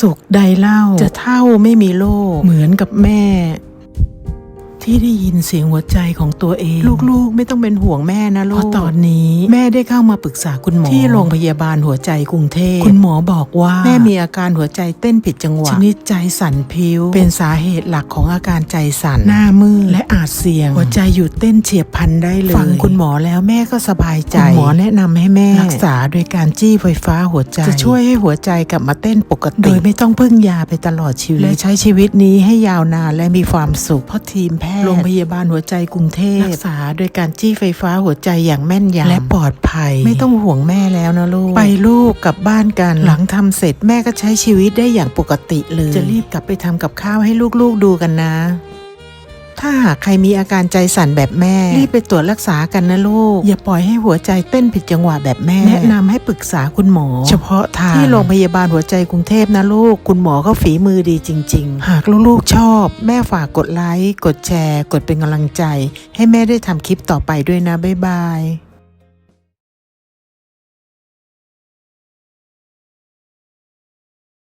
สุขใดเล่าจะเท่าไม่มีโลก เหมือนกับแม่ ที่ได้ยินเสียงหัวใจของตัวเอง ลูกๆ ไม่ต้องเป็นห่วงแม่นะลูกเพราะตอนนี้แม่ได้เข้ามาปรึกษาคุณหมอ ที่โรงพยาบาลหัวใจกรุงเทพคุณหมอบอกว่าแม่มีอาการหัวใจเต้นผิดจังหวะชนิดใจสั่นพริ้ว เป็นสาเหตุหลักของอาการใจสั่นหน้ามืดและอาจเสี่ยง หัวใจหยุดเต้นเฉียบพลันได้เลยฟังคุณหมอแล้วแม่ก็สบายใจคุณหมอแนะนำให้แม่รักษาโดยการจี้ไฟฟ้าหัวใจ จะช่วยให้หัวใจกลับมาเต้นปกติโดยไม่ต้องพึ่งยาไปตลอดชีวิตและใช้ชีวิตนี้ให้ยาวนานและมีความสุขเพราะทีมแพทย์โรงพยาบาลหัวใจกรุงเทพรักษาโดยการจี้ไฟฟ้าหัวใจอย่างแม่นยำและปลอดภัย ไม่ต้องห่วงแม่แล้วนะลูก ไปลูกกลับบ้านกัน หลังทำเสร็จแม่ก็ใช้ชีวิตได้อย่างปกติเลย จะรีบกลับไปทำกับข้าวให้ลูกๆดูกันนะ ถ้าหากใครมีอาการใจสั่นแบบแม่ รีบไปตรวจรักษากันนะลูก อย่าปล่อยให้หัวใจเต้นผิดจังหวะแบบแม่ แนะนำให้ปรึกษาคุณหมอ เฉพาะทางที่โรงพยาบาลหัวใจกรุงเทพนะลูก คุณหมอเขาฝีมือดีจริง ๆ หากลูกๆชอบ แม่ฝากกดไลค์ กดแชร์ กดเป็นกำลังใจ ให้แม่ได้ทำคลิปต่อไปด้วยนะบ๊ายบาย